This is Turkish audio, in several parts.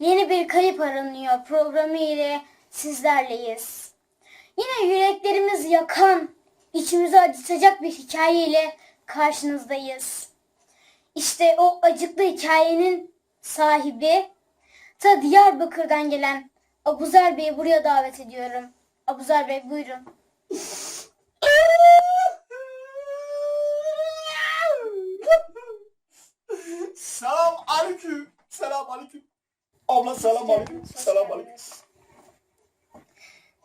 Yeni bir kayıp aranıyor programı ile sizlerleyiz. Yine yüreklerimiz yakan, içimizi acıtacak bir hikaye ile karşınızdayız. İşte o acıklı hikayenin sahibi ta Diyarbakır'dan gelen Abuzer Bey'i buraya davet ediyorum. Abuzer Bey buyurun. Selam aleyküm. Selam aleyküm. Abla selam aleyküm. Selam aleyküm.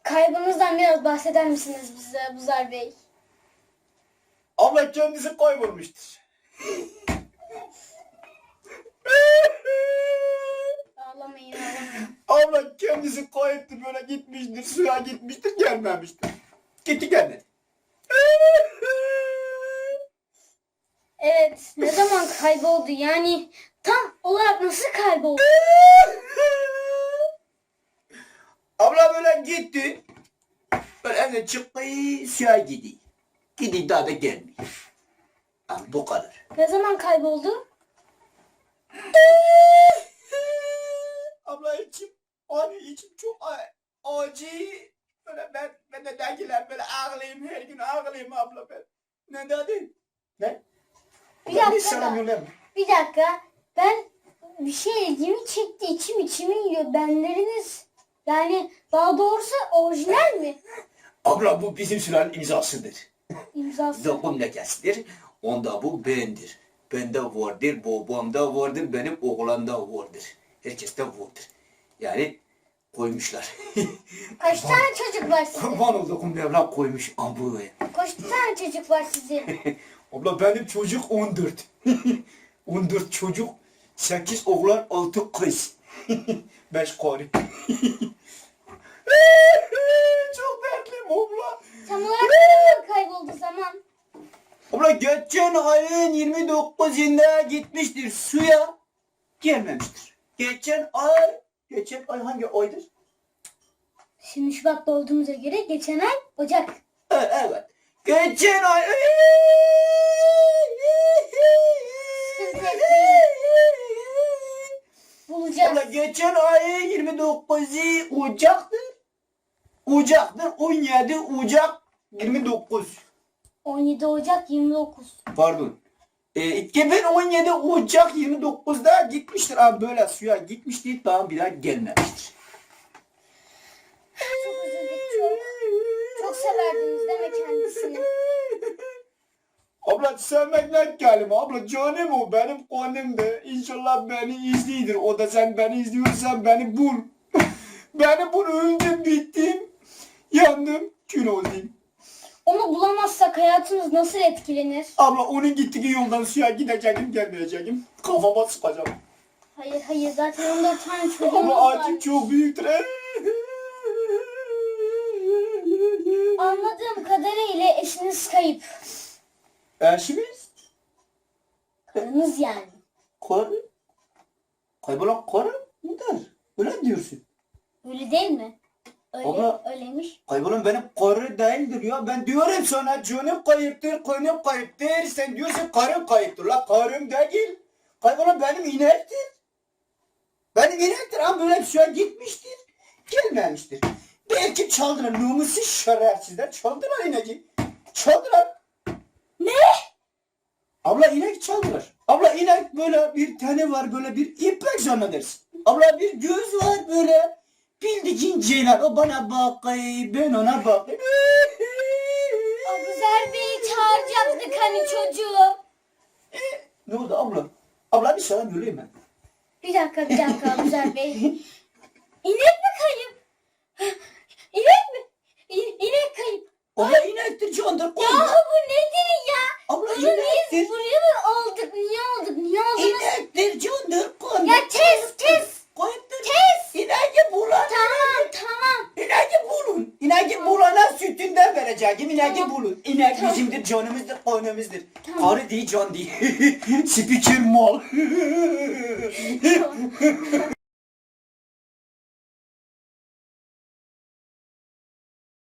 Kaybınızdan biraz bahseder misiniz bize Abuzer Bey? Abla kendisi kaybolmuştur. Ağlamayın ağlamayın. Abla kendisi kayıptı böyle gitmiştir. Suya gitmiştir gelmemiştir. Gitti gelmedi. Evet ne zaman kayboldu yani tam olarak nasıl kayboldu? Abla böyle gitti. Böyle evden çıktı suya gidiyor. Gidiyor daha da gelmiyor. Abi bu kadar. Ne zaman kayboldu? Abla içim, hani içim çok a- acı. Böyle ben, ben de dergiler böyle ağlayayım her gün ağlayayım abla ben. Ne dedin? Ne? Bir Ben dakika da. Bir dakika ben bir şey ilgimi çekti içim içimi yiyor benleriniz. Yani daha doğrusu orijinal mi? Abla bu bizim sülalenin imzasıdır. İmzası. Dokum lekesidir. Onda bu bendir. Bende vardır, babamda vardır, benim oğlanda vardır. Herkeste vardır. Yani koymuşlar. Kaç tane çocuk var sizin? Kurban olduğum Mevlam koymuş ambuya. Kaç tane çocuk var sizin? Abla benim çocuk 14. 14 çocuk, 8 oğlan, 6 kız. 5 karı. Çok dertliyim abla. Tam olarak ne zaman kayboldu zaman? Abla geçen ayın 29'unda gitmiştir suya. Gelmemiştir. Geçen ay, geçen ay hangi aydır? Şimdi Şubat'ta olduğumuza göre geçen ay Ocak. E, Evet. Geçen ay... Bulacağız. Abla geçen ay 29'u Ocak'tır. Ocak'tır. 17 Ocak 29. 17 Ocak 29. Pardon. E, 2017 Ocak 29'da gitmiştir abi böyle suya gitmiştir daha bir daha gelmemiştir. Çok üzüldük çok. Çok severdiniz deme kendisini. Abla sevmek ne kelime abla canım o benim kanım da İnşallah beni izliyordur o da sen beni izliyorsan beni bul. beni bul öldüm bittim yandım kül oldum. Onu bulamazsak hayatımız nasıl etkilenir? Abla onun gittiği yoldan suya gideceğim gelmeyeceğim kafama sıkacağım. Hayır hayır zaten 14 tane çocuğumuz Ama var. acım çok büyüktür. Anladığım kadarıyla eşiniz kayıp. Eşimiz? Karınız yani. Karı? Kaybolan karı mıdır? Öyle diyorsun. Öyle değil mi? Öyle, Abla- öyleymiş. Kaybolan benim karı değildir ya. Ben diyorum sana canım kayıptır, koynum kayıptır. Sen diyorsun karım kayıptır. La karım değil. Kaybolan benim inektir. Benim inektir ama böyle bir şey gitmiştir. Gelmemiştir. Belki çaldılar. Namussuz şerefsizler çaldılar ineği. Çaldılar. Abla inek çaldılar. Abla inek böyle bir tane var böyle bir ipek zannedersin. Abla bir göz var böyle. Bildiğin ceylan. O bana bakay ben ona bakay. Abuzer Bey'i çağıracaktık hani çocuğu. ne oldu abla? Abla bir selam yollayayım ben. Bir dakika bir dakika Abuzer Bey. İnek mi kayıp? İnek mi? İ- İnek kayıp. Abla inektir candır. Ya vereceğim. İneği bulun. İnek bizimdir, canımızdır, kanımızdır. Karı değil, can değil. Spiker mal.